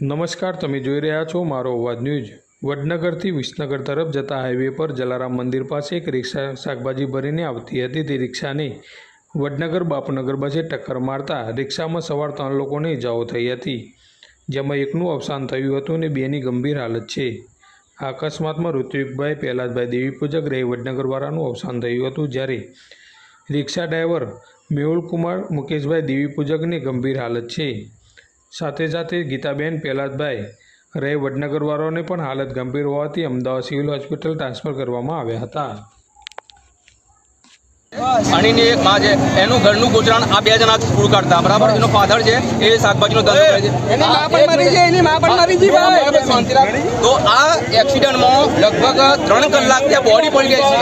નમસ્કાર, તમે જોઈ રહ્યા છો મારો અવાજ ન્યૂઝ. વડનગરથી વિસનગર તરફ જતા હાઈવે પર જલારામ મંદિર પાસે એક રિક્ષા શાકભાજી ભરીને આવતી હતી. તે રિક્ષાને વડનગર બાપનગર બસે ટક્કર મારતા રિક્ષામાં સવાર ત્રણ લોકોને ઇજાઓ થઈ હતી, જેમાં એકનું અવસાન થયું હતું અને બેની ગંભીર હાલત છે. આ અકસ્માતમાં ઋત્વિકભાઈ પહેલાજભાઈ દેવી પૂજક રહી વડનગરવાળાનું અવસાન થયું હતું, જ્યારે રિક્ષા ડ્રાઈવર મેહુલકુમાર મુકેશભાઈ દેવી પૂજકની ગંભીર હાલત છે. સાથે સાથે ગીતાબેન પહેલાદભાઈ રહે વડનગરવાળાઓને પણ હાલત ગંભીર હોવાથી અમદાવાદ સિવિલ હોસ્પિટલ ટ્રાન્સફર કરવામાં આવ્યા હતા. અણીની એક માં છે એનું ઘરનું ગુજરાન આ બે જણા પૂરું કાઢતા. બરાબર? એનો ફાધર છે એ શાકભાજીનો ધંધો કરે છે. એની માં પણ મરી છે એની માં પણ મરી છે ભાઈ. શાંતિ રાખ. તો આ એક્સિડન્ટમાં લગભગ ત્રણ કલાક ત્યાં બોડી પડી ગઈ છે.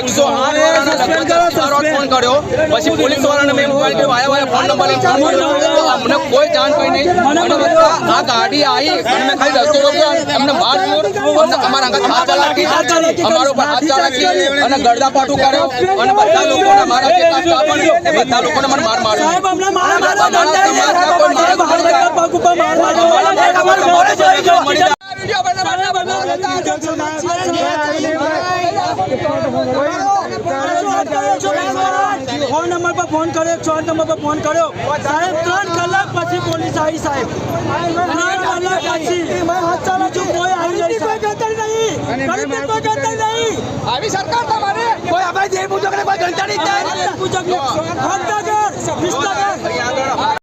એકસો આઠ ફોન કર્યો. પછી પોલીસ વાળાને મેં વાયા વાયા ફોન નંબર અમને કોઈ જાણ કરી નહીં આ ગાડી આવી અને મેં ખાલી રસ્તો રોક્યો અમને માર જોયો અમને અમારા અંગત હાથ ચલાકી અમારો ઉપર હાથ ચલાકી અને ગરદાપાટું કર્યો અને બધા લોકોને મારા સ્ટાફ એ બધા લોકોને મને માર માર્યો. સાહેબ અમને મારા મારા સાહેબ હળવદના પગ ઉપર માર માર્યો. અમારા અમારા સમાજના મોઢે જોઈ ગયો. વીડિયો બનાવો. ફોન નંબર પર ફોન કર્યો એકસો નંબર પર ફોન કર્યો. સાહેબ ત્રણ કલાક પછી પોલીસ આવી સાહેબ. ત્રણ કલાક પછી બીજું કોઈ આવી નહીં. આવી સરકાર તમારે? કોઈ આપણે જે પૂછો કે કોઈ જનતા નહીં પૂજક